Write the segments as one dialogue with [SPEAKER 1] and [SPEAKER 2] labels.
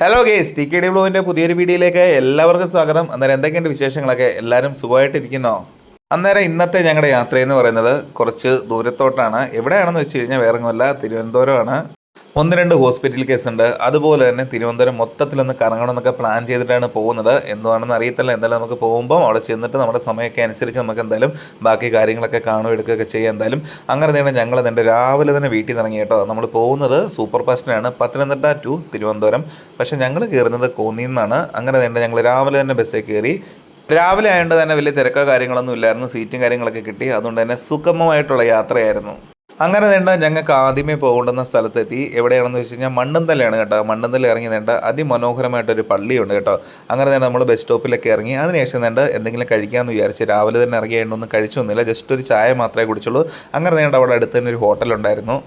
[SPEAKER 1] Hello guys T K D ബ്ലോവിന്റെ പുതിയൊരു വീഡിയോയിലേക്ക് എല്ലാവർക്കും സ്വാഗതം. അന്നേരം എന്തൊക്കെയുണ്ട് വിശേഷങ്ങളൊക്കെ? എല്ലാവരും സുഖമായിട്ടിരിക്കുന്നോ? അന്നേരം ഇന്നത്തെ ഞങ്ങളുടെ യാത്ര എന്ന് പറയുന്നത് കുറച്ച് ദൂരത്തോട്ടാണ്. എവിടെയാണെന്ന് വെച്ച് കഴിഞ്ഞാൽ വേറെ ഒന്നുമല്ല തിരുവനന്തപുരമാണ്. ഒന്ന് രണ്ട് ഹോസ്പിറ്റൽ കേസുണ്ട്. അതുപോലെ തന്നെ തിരുവനന്തപുരം മൊത്തത്തിലൊന്ന് കറങ്ങണം എന്നൊക്കെ പ്ലാൻ ചെയ്തിട്ടാണ് പോകുന്നത്. എന്തുവാണെന്ന് അറിയത്തില്ല. എന്തായാലും നമുക്ക് പോകുമ്പോൾ അവിടെ ചെന്നിട്ട് നമ്മുടെ സമയമൊക്കെ അനുസരിച്ച് നമുക്ക് എന്തായാലും ബാക്കി കാര്യങ്ങളൊക്കെ കാണുക എടുക്കുകയൊക്കെ ചെയ്യാം. എന്തായാലും അങ്ങനെ തന്നെ ഞങ്ങൾ അതിന്റെ രാവിലെ തന്നെ വീട്ടിൽ നിന്ന് ഇറങ്ങി കേട്ടോ. നമ്മൾ പോകുന്നത് സൂപ്പർ ഫാസ്റ്റിനാണ് പത്തനംതിട്ട ടു തിരുവനന്തപുരം. പക്ഷേ ഞങ്ങൾ കയറുന്നത് കോന്നിയിൽ നിന്നാണ്. അങ്ങനെ തന്നെ ഞങ്ങൾ രാവിലെ തന്നെ ബസ്സിൽ കയറി. രാവിലെ ആയതുകൊണ്ട് തന്നെ വലിയ തിരക്കോ കാര്യങ്ങളൊന്നും ഇല്ലായിരുന്നു. സീറ്റും കാര്യങ്ങളൊക്കെ കിട്ടി. അതുകൊണ്ട് തന്നെ സുഗമമായിട്ടുള്ള യാത്രയായിരുന്നു. അങ്ങനെ വേണ്ട ഞങ്ങൾക്ക് ആദ്യമേ പോകേണ്ടുന്ന സ്ഥലത്തെത്തി. എവിടെയാണെന്ന് വെച്ച് കഴിഞ്ഞാൽ മണ്ണന്തലയാണ് കേട്ടോ. മണ്ണന്തല ഇറങ്ങി വേണ്ട അതിമനോഹരമായിട്ടൊരു പള്ളിയുണ്ട് കേട്ടോ. അങ്ങനെ തന്നെ നമ്മൾ ബസ് സ്റ്റോപ്പിലൊക്കെ ഇറങ്ങി അതിനുശേഷം വേണ്ട എന്തെങ്കിലും കഴിക്കാമെന്ന് വിചാരിച്ച് രാവിലെ തന്നെ ഇറങ്ങിയായിട്ടൊന്നും കഴിച്ചൊന്നുമില്ല. ജസ്റ്റ് ഒരു ചായ മാത്രമേ കുടിച്ചുള്ളൂ. അങ്ങനെ വേണ്ട അവിടെ അടുത്ത് തന്നെ ഒരു ഹോട്ടലുണ്ടായിരുന്നു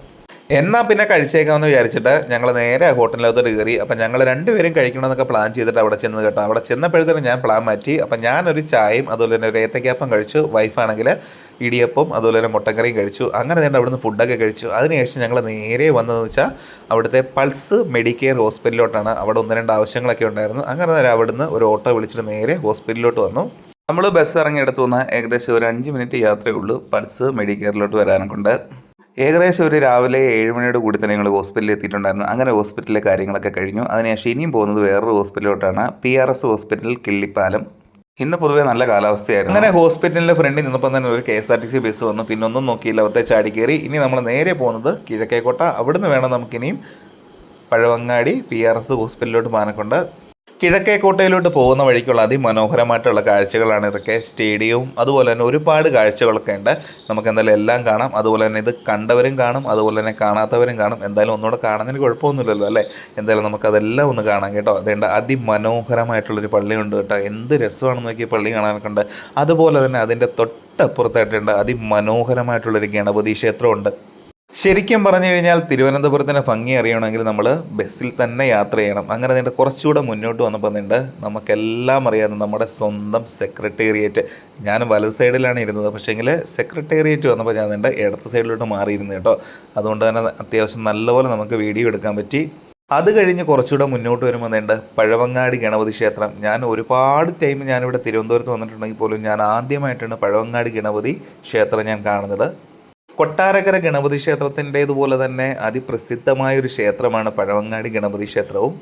[SPEAKER 1] എന്നാൽ പിന്നെ കഴിച്ചേക്കാമെന്ന് വിചാരിച്ചിട്ട് ഞങ്ങൾ നേരെ ഹോട്ടലിനകത്തോട്ട് കയറി. അപ്പം ഞങ്ങൾ രണ്ടുപേരും കഴിക്കണമെന്നൊക്കെ പ്ലാൻ ചെയ്തിട്ട് അവിടെ ചെന്ന് കേട്ടോ. അവിടെ ചെന്നപ്പോഴത്തേനും ഞാൻ പ്ലാൻ മാറ്റി. അപ്പം ഞാനൊരു ചായയും അതുപോലെ തന്നെ ഒരു ഏത്തയ്ക്കാപ്പം കഴിച്ചു. വൈഫാണെങ്കിൽ ഇടിയപ്പം അതുപോലെ തന്നെ മുട്ടക്കറിയും കഴിച്ചു. അങ്ങനെ തന്നെ അവിടുന്ന് ഫുഡൊക്കെ കഴിച്ചു. അതിനുശേഷം ഞങ്ങൾ നേരെ വന്നതെന്ന് വെച്ചാൽ അവിടുത്തെ പൾസ് മെഡിക്കെയർ ഹോസ്പിറ്റലിലോട്ടാണ് അവിടെ ഒന്ന് രണ്ട് ആവശ്യങ്ങളൊക്കെ ഉണ്ടായിരുന്നു. അങ്ങനെ തന്നെ അവിടുന്ന് ഒരു ഓട്ടോ വിളിച്ചിട്ട് നേരെ ഹോസ്പിറ്റലിലോട്ട് വന്നു. നമ്മൾ ബസ് ഇറങ്ങിയെടുത്തു നിന്ന് ഏകദേശം ഒരു അഞ്ച് മിനിറ്റ് യാത്രയേ ഉള്ളൂ. പൾസ് മെഡിക്കെയറിലോട്ട് വരാനൊക്കെ ഏകദേശം ഒരു രാവിലെ ഏഴ് മണിയോട് കൂടി തന്നെ ഞങ്ങൾ ഹോസ്പിറ്റലിൽ എത്തിയിട്ടുണ്ടായിരുന്നു. അങ്ങനെ ഹോസ്പിറ്റലിലെ കാര്യങ്ങളൊക്കെ കഴിഞ്ഞു. അതിനുശേഷം ഇനിയും പോകുന്നത് വേറൊരു ഹോസ്പിറ്റലിലോട്ടാണ്. P R S hospital Killipalam. ഇന്ന് പൊതുവേ നല്ല കാലാവസ്ഥയായിരുന്നു. അങ്ങനെ ഹോസ്പിറ്റലിന്റെ ഫ്രണ്ടിൽ നിന്നപ്പം തന്നെ ഒരു K S R T C bus വന്നു. പിന്നെ ഒന്നും നോക്കിയില്ല. അവിടുത്തെ ചാടി കയറി. ഇനി നമ്മൾ നേരെ പോകുന്നത് കിഴക്കേക്കോട്ട. അവിടുന്ന് വേണം നമുക്കിനിയും പഴവങ്ങാടി പി ആർ എസ് ഹോസ്പിറ്റലിലോട്ട് പോകാനൊക്കെ കിഴക്കേക്കോട്ടയിലോട്ട് പോകുന്ന വഴിക്കുള്ള അതിമനോഹരമായിട്ടുള്ള കാഴ്ചകളാണ് ഇതൊക്കെ. സ്റ്റേഡിയവും അതുപോലെ തന്നെ ഒരുപാട് കാഴ്ചകളൊക്കെ ഉണ്ട്. നമുക്ക് എന്തായാലും എല്ലാം കാണാം. അതുപോലെ തന്നെ ഇത് കണ്ടവരും കാണും. അതുപോലെ തന്നെ കാണാത്തവരും കാണും. എന്തായാലും ഒന്നുകൂടെ കാണുന്നതിന് കുഴപ്പമൊന്നുമില്ലല്ലോ അല്ലേ? എന്തായാലും നമുക്കതെല്ലാം ഒന്ന് കാണാം കേട്ടോ. അതേണ്ട അതിമനോഹരമായിട്ടുള്ളൊരു പള്ളിയുണ്ട് കേട്ടോ. എന്ത് രസമാണെന്ന് നോക്കി പള്ളി കാണാനൊക്കെ ഉണ്ട്. അതുപോലെ തന്നെ അതിന്റെ തൊട്ടപ്പുറത്തായിട്ടുണ്ട് അതിമനോഹരമായിട്ടുള്ളൊരു ഗണപതി ക്ഷേത്രമുണ്ട്. ശരിക്കും പറഞ്ഞു കഴിഞ്ഞാൽ തിരുവനന്തപുരത്തിന്റെ ഭംഗി അറിയണമെങ്കിൽ നമ്മൾ ബസ്സിൽ തന്നെ യാത്ര ചെയ്യണം. അങ്ങനെ നീണ്ട് കുറച്ചുകൂടെ മുന്നോട്ട് വന്നപ്പോൾ നീണ്ട് നമുക്കെല്ലാം അറിയാവുന്ന നമ്മുടെ സ്വന്തം സെക്രട്ടേറിയറ്റ് ഞാൻ വലത് സൈഡിലാണ് ഇരുന്നത്. പക്ഷേങ്കിൽ സെക്രട്ടേറിയറ്റ് വന്നപ്പോൾ ഞാൻ നീണ്ട് ഇടത്ത് സൈഡിലോട്ട് മാറിയിരുന്നു കേട്ടോ. അതുകൊണ്ട് തന്നെ അത്യാവശ്യം നല്ലപോലെ നമുക്ക് വീഡിയോ എടുക്കാൻ പറ്റി. അത് കഴിഞ്ഞ് കുറച്ചുകൂടെ മുന്നോട്ട് വരുമ്പോൾ നീണ്ട് പഴവങ്ങാടി ഗണപതി ക്ഷേത്രം. ഞാൻ ഒരുപാട് ടൈം ഞാനിവിടെ തിരുവനന്തപുരത്ത് വന്നിട്ടുണ്ടെങ്കിൽ പോലും ഞാൻ ആദ്യമായിട്ടാണ് പഴവങ്ങാടി ഗണപതി ക്ഷേത്രം ഞാൻ കാണുന്നത്. കൊട്ടാരക്കര ഗണപതി ക്ഷേത്രത്തിന്റേതുപോലെ തന്നെ അതിപ്രസിദ്ധമായ ഒരു ക്ഷേത്രമാണ് പഴവങ്ങാടി ഗണപതി ക്ഷേത്രവും.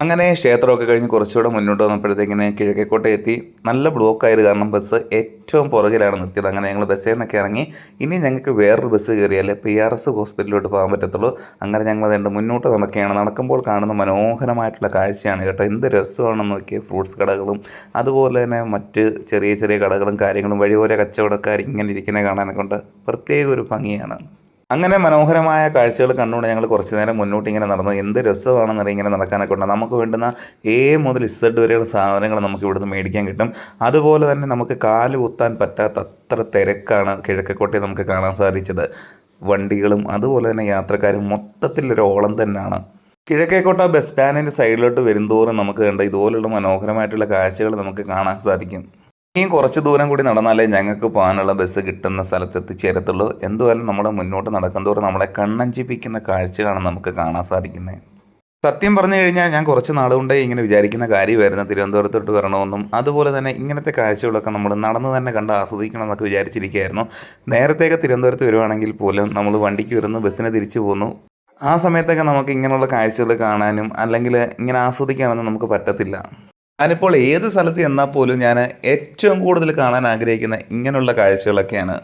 [SPEAKER 1] അങ്ങനെ ക്ഷേത്രമൊക്കെ കഴിഞ്ഞ് കുറച്ചുകൂടെ മുന്നോട്ട് വന്നപ്പോഴത്തേക്കിന് കിഴക്കേക്കോട്ട എത്തി നല്ല ബ്ലോക്ക് ആയത് കാരണം ബസ് ഏറ്റവും പുറകിലാണ് നിർത്തിയത്. അങ്ങനെ ഞങ്ങൾ ബസ്സിൽ നിന്നൊക്കെ ഇറങ്ങി. ഇനി ഞങ്ങൾക്ക് വേറൊരു ബസ് കയറിയാലേ പി ആർ എസ് ഹോസ്പിറ്റലിലോട്ട് പോകാൻ പറ്റത്തുള്ളൂ. അങ്ങനെ ഞങ്ങൾ അതുകൊണ്ട് മുന്നോട്ട് നടക്കുകയാണ്. നടക്കുമ്പോൾ കാണുന്ന മനോഹരമായിട്ടുള്ള കാഴ്ചയാണ് കേട്ടോ. എന്ത് രസമാണെന്ന് നോക്കിയ. ഫ്രൂട്ട്സ് കടകളും അതുപോലെ തന്നെ മറ്റ് ചെറിയ ചെറിയ കടകളും കാര്യങ്ങളും വഴിയോര കച്ചവടക്കാർ ഇങ്ങനെ ഇരിക്കുന്നത് കാണാനൊക്കെ ഉണ്ട്. പ്രത്യേക ഒരു ഭംഗിയാണ്. അങ്ങനെ മനോഹരമായ കാഴ്ചകൾ കണ്ടുകൊണ്ട് ഞങ്ങൾ കുറച്ച് നേരം മുന്നോട്ട് ഇങ്ങനെ നടന്നു. എന്ത് രസമാണെന്നറിയാം ഇങ്ങനെ നടക്കാനൊക്കെ ഉണ്ട്. നമുക്ക് വേണ്ടുന്ന എ മുതൽ ഇസഡ് വരെയുള്ള സാധനങ്ങൾ നമുക്ക് ഇവിടുന്ന് മേടിക്കാൻ കിട്ടും. അതുപോലെ തന്നെ നമുക്ക് കാൽ കുത്താൻ പറ്റാത്ത അത്ര തിരക്കാണ് കിഴക്കക്കോട്ടയിൽ നമുക്ക് കാണാൻ സാധിച്ചത്. വണ്ടികളും അതുപോലെ തന്നെ യാത്രക്കാരും മൊത്തത്തിലൊരു ഓളം തന്നെയാണ്. കിഴക്കേക്കോട്ട ബസ് സ്റ്റാൻഡിന്റെ സൈഡിലോട്ട് വരുന്തോറും നമുക്ക് കണ്ട ഇതുപോലുള്ള മനോഹരമായിട്ടുള്ള കാഴ്ചകൾ നമുക്ക് കാണാൻ സാധിക്കും. ഇനിയും കുറച്ച് ദൂരം കൂടി നടന്നാലേ ഞങ്ങൾക്ക് പോകാനുള്ള ബസ് കിട്ടുന്ന സ്ഥലത്ത് എത്തിച്ചേരത്തുള്ളൂ എന്തുവായാലും നമ്മുടെ മുന്നോട്ട് നടക്കുന്തോറും നമ്മളെ കണ്ണഞ്ചിപ്പിക്കുന്ന കാഴ്ചകളാണ് നമുക്ക് കാണാൻ സാധിക്കുന്നത് സത്യം പറഞ്ഞു കഴിഞ്ഞാൽ ഞാൻ കുറച്ച് നാളുകൊണ്ടേ ഇങ്ങനെ വിചാരിക്കുന്ന കാര്യമായിരുന്നു. തിരുവനന്തപുരത്തോട്ട് വരണമെന്നും അതുപോലെ തന്നെ ഇങ്ങനത്തെ കാഴ്ചകളൊക്കെ നമ്മൾ നടന്ന് തന്നെ കണ്ട് ആസ്വദിക്കണം എന്നൊക്കെ വിചാരിച്ചിരിക്കുകയായിരുന്നു. നേരത്തെയൊക്കെ തിരുവനന്തപുരത്ത് വരുവാണെങ്കിൽ പോലും നമ്മൾ വണ്ടിക്ക് വരുന്നു ബസ്സിനെ തിരിച്ചു പോന്നു. ആ സമയത്തൊക്കെ നമുക്ക് ഇങ്ങനെയുള്ള കാഴ്ചകൾ കാണാനും അല്ലെങ്കിൽ ഇങ്ങനെ ആസ്വദിക്കാനൊന്നും നമുക്ക് പറ്റത്തില്ല. ഞാനിപ്പോൾ ഏത് സ്ഥലത്ത് ചെന്നാൽ പോലും ഞാൻ ഏറ്റവും കൂടുതൽ കാണാൻ ആഗ്രഹിക്കുന്ന ഇങ്ങനെയുള്ള കാഴ്ചകളൊക്കെയാണ്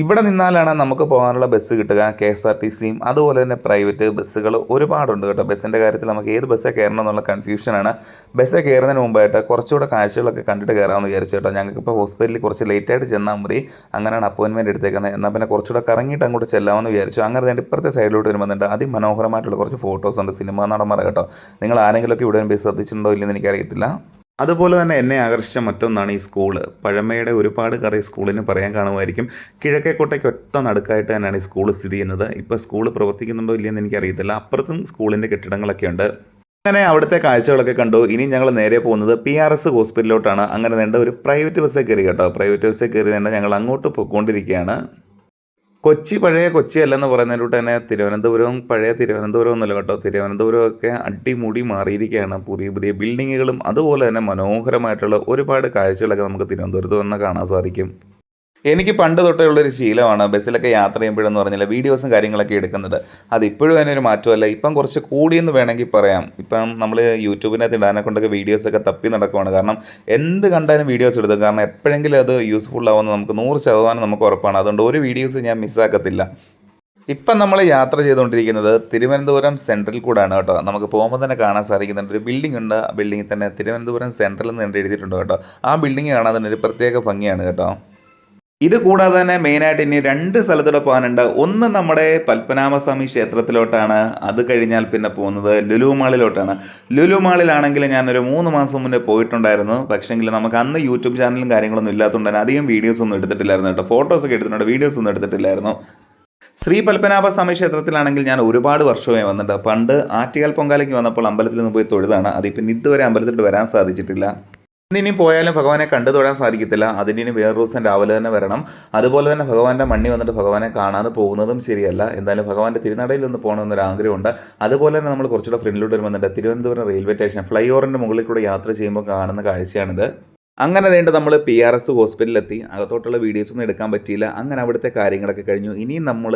[SPEAKER 1] ഇവിടെ നിന്നാലാണ് നമുക്ക് പോകാനുള്ള ബസ് കിട്ടുക കെ എസ് ആർ ടി സിയും അതുപോലെ തന്നെ പ്രൈവറ്റ് ബസ്സുകൾ ഒരുപാടുണ്ട് കേട്ടോ. ബസ്സിന്റെ കാര്യത്തിൽ നമുക്ക് ഏത് ബസ്സേ കയറണം എന്നുള്ള കൺഫ്യൂഷനാണ് ബസ്സേ കയറുന്നതിന് മുമ്പായിട്ട് കുറച്ചുകൂടെ കാഴ്ചകളൊക്കെ കണ്ടിട്ട് കയറാമെന്ന് വിചാരിച്ചു കേട്ടോ. ഞങ്ങൾക്കിപ്പോൾ ഹോസ്പിറ്റലിൽ കുറച്ച് ലേറ്റായിട്ട് ചെന്നാൽ മതി. അങ്ങനെയാണ് അപ്പോയിൻമെന്റ് എടുത്തേക്കുന്നത്. എന്നാൽ പിന്നെ കുറച്ചുകൂടെ കറങ്ങിയിട്ട് അങ്ങോട്ട് ചെല്ലാമെന്ന് വിചാരിച്ചു. അങ്ങനെ തന്നെ ഇപ്പുറത്തെ സൈഡിലോട്ട് വരുമ്പോൾ അതിമനോഹരമായിട്ടുള്ള കുറച്ച് ഫോട്ടോസ് ഉണ്ട്. സിനിമാ നടന്മാർ കേട്ടോ. നിങ്ങൾ ആരെങ്കിലുമൊക്കെ ഇവിടെ ബസ് ശ്രദ്ധിച്ചിട്ടുണ്ടോ ഇല്ലെന്ന് എനിക്കറിയത്തില്ല. അതുപോലെ തന്നെ എന്നെ ആകർഷിച്ച മറ്റൊന്നാണ് ഈ സ്കൂൾ. പഴമയുടെ ഒരുപാട് ഈ സ്കൂളിന് പറയാൻ കാണുമായിരിക്കും. കിഴക്കേക്കോട്ടയ്ക്ക് ഒറ്റ നടുക്കായിട്ട് തന്നെയാണ് ഈ സ്കൂൾ സ്ഥിതി ചെയ്യുന്നത്. ഇപ്പോൾ സ്കൂൾ പ്രവർത്തിക്കുന്നുണ്ടോ ഇല്ലയെന്ന് എനിക്കറിയത്തില്ല അപ്പുറത്തും സ്കൂളിന്റെ കെട്ടിടങ്ങളൊക്കെ ഉണ്ട്. അങ്ങനെ അവിടുത്തെ കാഴ്ചകളൊക്കെ കണ്ടു. ഇനി ഞങ്ങൾ നേരെ പോകുന്നത് പി ആർ എസ് ഹോസ്പിറ്റലിലോട്ടാണ്. അങ്ങനെ നേണ്ട ഒരു പ്രൈവറ്റ് ബസ്സേ കയറി കേട്ടോ. പ്രൈവറ്റ് ബസ്സേ കയറി നേണ്ട ഞങ്ങൾ അങ്ങോട്ട് പോയിക്കൊണ്ടിരിക്കുകയാണ്. കൊച്ചി പഴയ കൊച്ചി അല്ലെന്ന് പറയുന്നതിലൂടെ തന്നെ തിരുവനന്തപുരവും പഴയ തിരുവനന്തപുരം ഒന്നുമല്ല കേട്ടോ. തിരുവനന്തപുരമൊക്കെ അടിമുടി മാറിയിരിക്കുകയാണ്. പുതിയ പുതിയ ബിൽഡിങ്ങുകളും അതുപോലെ തന്നെ മനോഹരമായിട്ടുള്ള ഒരുപാട് കാഴ്ചകളൊക്കെ നമുക്ക് തിരുവനന്തപുരത്ത് തന്നെ കാണാൻ സാധിക്കും. എനിക്ക് പണ്ട് തൊട്ടേ ഉള്ളൊരു ശീലമാണ് ബസ്സിലൊക്കെ യാത്ര ചെയ്യുമ്പോഴെന്ന് പറഞ്ഞാൽ വീഡിയോസും കാര്യങ്ങളൊക്കെ എടുക്കുന്നത്. അത് ഇപ്പോഴും അതിനൊരു മാറ്റമല്ല. ഇപ്പം കുറച്ച് കൂടിയെന്ന് വേണമെങ്കിൽ പറയാം. ഇപ്പം നമ്മൾ യൂട്യൂബിനകത്ത് ഇടാനെ കൊണ്ടൊക്കെ വീഡിയോസൊക്കെ തപ്പി നടക്കുവാണ്. കാരണം എന്ത് കണ്ടാലും വീഡിയോസ് എടുക്കും. കാരണം എപ്പോഴെങ്കിലും അത് യൂസ്ഫുൾ ആവുമെന്ന് നമുക്ക് നൂറ് ശതമാനം നമുക്ക് ഉറപ്പാണ്. അതുകൊണ്ട് ഒരു വീഡിയോസ് ഞാൻ മിസ്സാക്കത്തില്ല ഇപ്പം നമ്മൾ യാത്ര ചെയ്തുകൊണ്ടിരിക്കുന്നത് തിരുവനന്തപുരം സെൻട്രൽ കൂടാണ് കേട്ടോ. നമുക്ക് പോകുമ്പോൾ തന്നെ കാണാൻ സാധിക്കുന്നുണ്ട്. ഒരു ബിൽഡിംഗ് ഉണ്ട്. ആ ബിൽഡിങ്ങിൽ തന്നെ തിരുവനന്തപുരം സെൻട്രൽ എന്ന് എഴുതിയിട്ടുണ്ട് കേട്ടോ. ആ ബിൽഡിംഗ് കാണാൻ തന്നെ ഒരു പ്രത്യേക ഭംഗിയാണ് കേട്ടോ. ഇത് കൂടാതെ തന്നെ മെയിനായിട്ട് ഇനി രണ്ട് സ്ഥലത്തൂടെ പോകാനുണ്ട്. ഒന്ന് നമ്മുടെ പത്മനാഭസ്വാമി ക്ഷേത്രത്തിലോട്ടാണ്. അത് കഴിഞ്ഞാൽ പിന്നെ പോകുന്നത് ലുലു മാളിലോട്ടാണ്. ലുലു മാളിലാണെങ്കിൽ ഞാനൊരു മൂന്ന് മാസം മുന്നേ പോയിട്ടുണ്ടായിരുന്നു. പക്ഷേങ്കിൽ നമുക്ക് അന്ന് യൂട്യൂബ് ചാനലും കാര്യങ്ങളൊന്നും ഇല്ലാത്തതുകൊണ്ട് തന്നെ അധികം വീഡിയോസ് ഒന്നും എടുത്തിട്ടില്ലായിരുന്നു കേട്ടോ. ഫോട്ടോസൊക്കെ എടുത്തിട്ടുണ്ട് വീഡിയോസ് ഒന്നും എടുത്തിട്ടില്ലായിരുന്നു. ശ്രീ പത്മനാഭസ്വാമി ക്ഷേത്രത്തിലാണെങ്കിൽ ഞാൻ ഒരുപാട് വർഷമായി വന്നിട്ടുണ്ട് പണ്ട് ആറ്റുകാൽ പൊങ്കാലയ്ക്ക് വന്നപ്പോൾ അമ്പലത്തിൽ നിന്ന് പോയി തൊഴുതാണ്. അതിപ്പം ഇതുവരെ അമ്പലത്തിൽ വരാൻ സാധിച്ചിട്ടില്ല. ഇനി പോയാലും ഭഗവാനെ കണ്ടു തൊഴാൻ സാധിക്കത്തില്ല. അതിന് ഇനി ദിവസം രാവിലെ തന്നെ വരണം. അതുപോലെ തന്നെ ഭഗവാന്റെ മണ്ണി വന്നിട്ട് ഭഗവാനെ കാണാതെ പോകുന്നതും ശരിയല്ല. എന്തായാലും ഭഗവാന്റെ തിരുനടയിൽ ഒന്ന് പോകണമെന്നൊരു ആഗ്രഹമുണ്ട്. അതുപോലെ തന്നെ നമ്മൾ കുറച്ചുകൂടെ ഫ്രണ്ടിലോട്ട് വരുമ്പോൾ വന്നിട്ട് തിരുവനന്തപുരം റെയിൽവേ സ്റ്റേഷൻ ഫ്ലൈ മുകളിൽ കൂടെ യാത്ര ചെയ്യുമ്പോൾ കാണുന്ന കാഴ്ചയാണിത്. അങ്ങനെ വേണ്ട നമ്മൾ പി ആർ എസ് ഹോസ്പിറ്റലിലെത്തി. അകത്തോട്ടുള്ള വീഡിയോസ് ഒന്നും എടുക്കാൻ പറ്റിയില്ല. അങ്ങനെ അവിടുത്തെ കാര്യങ്ങളൊക്കെ കഴിഞ്ഞു. ഇനിയും നമ്മൾ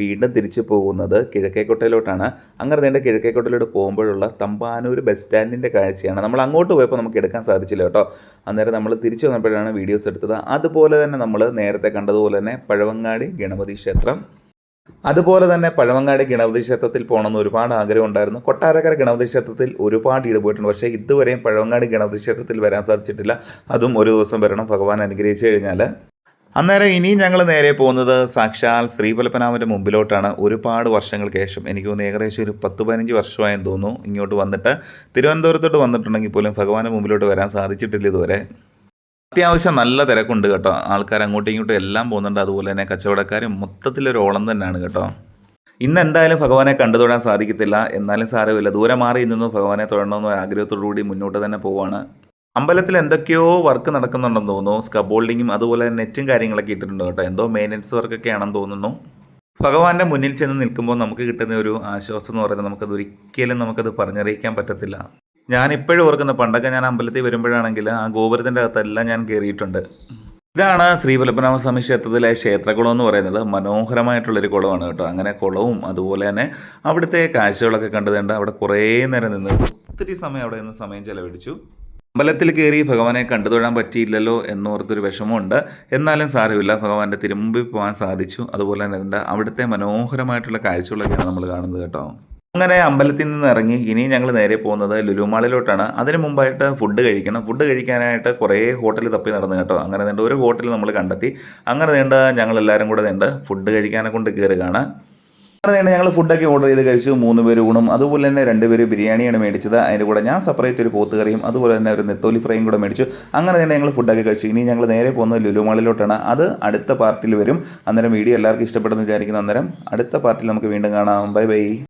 [SPEAKER 1] വീണ്ടും തിരിച്ചു പോകുന്നത് കിഴക്കേക്കോട്ടയിലോട്ടാണ്. അങ്ങനെ നീണ്ട കിഴക്കേക്കോട്ടയിലോട്ട് പോകുമ്പോഴുള്ള തമ്പാനൂർ ബസ് സ്റ്റാൻഡിന്റെ കാഴ്ചയാണ്. നമ്മൾ അങ്ങോട്ട് പോയപ്പോൾ നമുക്ക് എടുക്കാൻ സാധിച്ചില്ല കേട്ടോ. അന്നേരം നമ്മൾ തിരിച്ചു വന്നപ്പോഴാണ് വീഡിയോസ് എടുത്തത്. അതുപോലെ തന്നെ നമ്മൾ നേരത്തെ കണ്ടതുപോലെ തന്നെ പഴവങ്ങാടി ഗണപതി ക്ഷേത്രം. അതുപോലെ തന്നെ പഴവങ്ങാടി ഗണപതി ക്ഷേത്രത്തിൽ പോകണമെന്ന് ഒരുപാട് ആഗ്രഹം ഉണ്ടായിരുന്നു. കൊട്ടാരക്കര ഗണപതി ക്ഷേത്രത്തിൽ ഒരുപാട് ഈട് പക്ഷേ ഇതുവരെയും പഴവങ്ങാടി ഗണപതി ക്ഷേത്രത്തിൽ വരാൻ സാധിച്ചിട്ടില്ല. അതും ഒരു ദിവസം വരണം. ഭഗവാൻ അനുഗ്രഹിച്ചു കഴിഞ്ഞാൽ അന്നേരം ഇനിയും ഞങ്ങൾ നേരെ പോകുന്നത് സാക്ഷാൽ ശ്രീപലപ്പനാമന്റെ മുമ്പിലോട്ടാണ്. ഒരുപാട് വർഷങ്ങൾക്ക് ശേഷം എനിക്ക് തോന്നുന്നു ഏകദേശം ഒരു പത്ത് പതിനഞ്ച് വർഷമായെന്ന് തോന്നുന്നു ഇങ്ങോട്ട് വന്നിട്ട്. തിരുവനന്തപുരത്തോട്ട് വന്നിട്ടുണ്ടെങ്കിൽ പോലും ഭഗവാന്റെ മുമ്പിലോട്ട് വരാൻ സാധിച്ചിട്ടില്ല ഇതുവരെ. അത്യാവശ്യം നല്ല തിരക്കുണ്ട് കേട്ടോ. ആൾക്കാർ അങ്ങോട്ടും ഇങ്ങോട്ടും എല്ലാം പോകുന്നുണ്ട്. അതുപോലെ തന്നെ കച്ചവടക്കാരും മൊത്തത്തിലൊരു ഓളം തന്നെയാണ് കേട്ടോ. ഇന്ന് എന്തായാലും ഭഗവാനെ കണ്ടു തൊഴാൻ സാധിക്കത്തില്ല. എന്നാലും സാരമില്ല. ദൂരെ മാറി നിന്നും ഭഗവാനെ തൊഴണമെന്ന ആഗ്രഹത്തോടു കൂടി മുന്നോട്ട് തന്നെ പോവാണ്. അമ്പലത്തിൽ എന്തൊക്കെയോ വർക്ക് നടക്കുന്നുണ്ടെന്ന് തോന്നുന്നു. സ്കബോൾഡിങ്ങും അതുപോലെ നെറ്റും കാര്യങ്ങളൊക്കെ ഇട്ടിട്ടുണ്ട് കേട്ടോ. എന്തോ മെയിന്റനൻസ് വർക്കൊക്കെ ആണെന്ന് തോന്നുന്നു. ഭഗവാന്റെ മുന്നിൽ ചെന്ന് നിൽക്കുമ്പോൾ നമുക്ക് കിട്ടുന്ന ഒരു ആശ്വാസം എന്ന് പറയുന്നത് നമുക്കത് ഒരിക്കലും നമുക്കത് പറഞ്ഞറിയിക്കാൻ പറ്റത്തില്ല. ഞാൻ ഇപ്പോഴും ഓർക്കുന്ന പണ്ടൊക്കെ ഞാൻ അമ്പലത്തിൽ വരുമ്പോഴാണെങ്കിൽ ആ ഗോപുരത്തിന്റെ അകത്തെല്ലാം ഞാൻ കയറിയിട്ടുണ്ട്. ഇതാണ് ശ്രീ പത്മനാഭസ്വാമി ക്ഷേത്രത്തിലെ ക്ഷേത്രകുളം എന്ന് പറയുന്നത്. മനോഹരമായിട്ടുള്ളൊരു കുളമാണ് കേട്ടോ. അങ്ങനെ കുളവും അതുപോലെ തന്നെ അവിടുത്തെ കാഴ്ചകളൊക്കെ കണ്ടതുകൊണ്ട് അവിടെ കുറേ നേരം നിന്ന് ഒത്തിരി സമയം അവിടെ നിന്ന് സമയം ചെലവഴിച്ചു. അമ്പലത്തിൽ കയറി ഭഗവാനെ കണ്ടു തൊഴാൻ പറ്റിയില്ലല്ലോ എന്നോർത്തൊരു വിഷമമുണ്ട്. എന്നാലും സാരമില്ല. ഭഗവാന്റെ തിരുമുമ്പിൽ പോകാൻ സാധിച്ചു. അതുപോലെ തന്നെ അവിടുത്തെ മനോഹരമായിട്ടുള്ള കാഴ്ചകളൊക്കെയാണ് നമ്മൾ കാണുന്നത് കേട്ടോ. അങ്ങനെ അമ്പലത്തിൽ നിന്ന് ഇറങ്ങി ഇനി ഞങ്ങൾ നേരെ പോകുന്നത് ലുലുമാളിലോട്ടാണ് അതിന് മുമ്പായിട്ട് ഫുഡ് കഴിക്കണം. ഫുഡ് കഴിക്കാനായിട്ട് കുറേ ഹോട്ടൽ തപ്പി നടന്നു കേട്ടോ. അങ്ങനെ ഒരു ഹോട്ടൽ നമ്മൾ കണ്ടെത്തി. അങ്ങനെ നീണ്ട ഞങ്ങൾ എല്ലാവരും കൂടെ നീണ്ട് ഫുഡ് കഴിക്കാനെ കൊണ്ട് കയറുകയാണ്. തന്നെ ഞങ്ങൾ ഫുഡൊക്കെ ഓർഡർ ചെയ്ത് കഴിച്ചു. മൂന്ന് പേര് ഊണും അതുപോലെ തന്നെ രണ്ട് പേര് ബിരിയാണിയാണ് മേടിച്ചത്. അതിന്റെ കൂടെ ഞാൻ സെപ്പറേറ്റ് ഒരു പോത്ത് കറിയും അതുപോലെ തന്നെ ഒരു നെത്തോലി ഫ്രൈയും കൂടെ മേടിച്ചു. അങ്ങനെ തന്നെ ഞങ്ങൾ ഫുഡൊക്കെ കഴിച്ചു. ഇനി ഞങ്ങൾ നേരെ പോകുന്നത് ലുലുമാളിലോട്ടാണ് അത് അടുത്ത പാർട്ടിൽ വരും. അന്നേരം വീഡിയോ എല്ലാവർക്കും ഇഷ്ടപ്പെടുന്നു വിചാരിക്കുന്ന. അന്നേരം അടുത്ത പാർട്ടിൽ നമുക്ക് വീണ്ടും കാണാം. Bye bye.